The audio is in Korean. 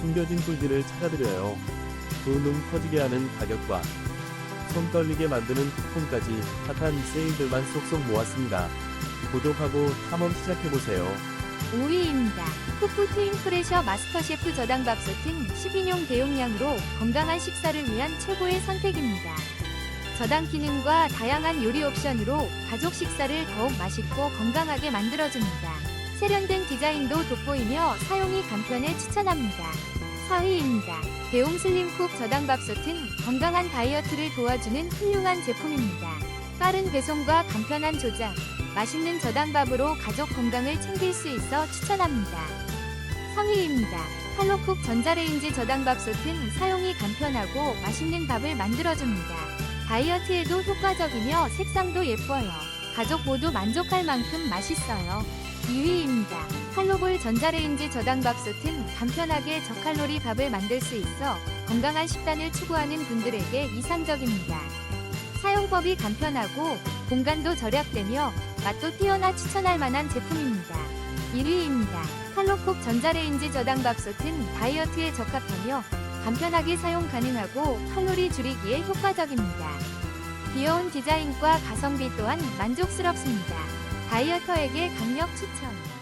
숨겨진 꿀들을 찾아드려요. 두눈 커지게 하는 가격과 손 떨리게 만드는 쿠폰까지 핫한 세일들만 쏙쏙 모았습니다. 구독하고 탐험 시작해보세요. 5위입니다. 푸푸 트윈 프레셔 마스터 셰프 저당 밥솥은 10인용 대용량으로 건강한 식사를 위한 최고의 선택입니다. 저당 기능과 다양한 요리 옵션으로 가족 식사를 더욱 맛있고 건강하게 만들어줍니다. 세련된 디자인도 돋보이며 사용이 간편해 추천합니다. 4위입니다. 대용 슬림쿡 저당밥솥은 건강한 다이어트를 도와주는 훌륭한 제품입니다. 빠른 배송과 간편한 조작, 맛있는 저당밥으로 가족 건강을 챙길 수 있어 추천합니다. 3위입니다. 할로쿡 전자레인지 저당밥솥은 사용이 간편하고 맛있는 밥을 만들어줍니다. 다이어트에도 효과적이며 색상도 예뻐요. 가족 모두 만족할 만큼 맛있어요. 2위 할로볼 전자레인지 저당밥솥은 간편하게 저칼로리 밥을 만들 수 있어 건강한 식단을 추구하는 분들에게 이상적입니다. 사용법이 간편하고 공간도 절약되며 맛도 뛰어나 추천할 만한 제품입니다. 1위입니다. 칼로콕 전자레인지 저당밥솥은 다이어트에 적합하며 간편하게 사용 가능하고 칼로리 줄이기에 효과적입니다. 귀여운 디자인과 가성비 또한 만족스럽습니다. 다이어터에게 강력 추천.